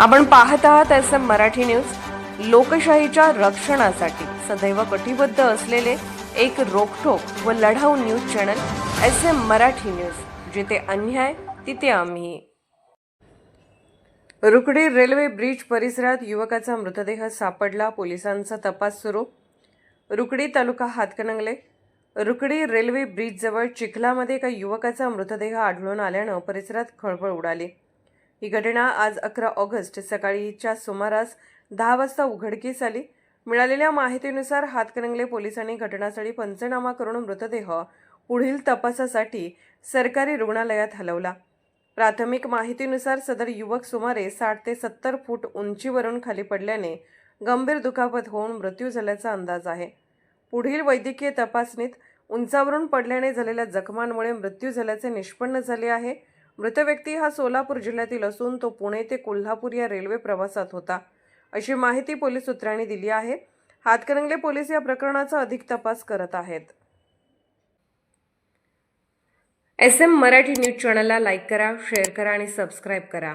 आपण पाहत आहात एस एम मराठी न्यूज. लोकशाहीच्या रक्षणासाठी सदैव कटिबद्ध असलेले एक रोखोक व लढाऊ news channel S M Marathi news. जिथे अन्याय तिथे आम्ही. रुकडी रेल्वे ब्रिज परिसरात युवकाचा मृतदेह सापडला. पोलिसांचा तपास सुरू. रुकडी तालुका हातकणंगले. रुकडी रेल्वे ब्रिजजवळ चिखलामध्ये एका युवकाचा मृतदेह आढळून आल्यानं परिसरात खळबळ उडाली. ही घटना आज अकरा ऑगस्ट सकाळीच्या सुमारास दहा वाजता उघडकीस आली. मिळालेल्या माहितीनुसार हातकणंगले पोलिसांनी घटनास्थळी पंचनामा करून मृतदेह पुढील तपासासाठी सरकारी रुग्णालयात हलवला. प्राथमिक माहितीनुसार सदर युवक सुमारे साठ ते सत्तर फूट उंचीवरून खाली पडल्याने गंभीर दुखापत होऊन मृत्यू झाल्याचा अंदाज आहे. पुढील वैद्यकीय तपासणीत उंचावरून पडल्याने झालेल्या जखमांमुळे मृत्यू झाल्याचे निष्पन्न झाले आहे. मृत व्यक्ती हा सोलापूर जिल्ह्यातील असून तो पुणे ते कोल्हापूर या रेल्वे प्रवासात होता. अशी माहिती पोलीस सूत्रांनी दिली आहे. हातकणंगले पोलीस या प्रकरणाचा अधिक तपास करत आहेत. एस एम मराठी न्यूज चॅनलला लाईक करा शेअर करा आणि सबस्क्राईब करा.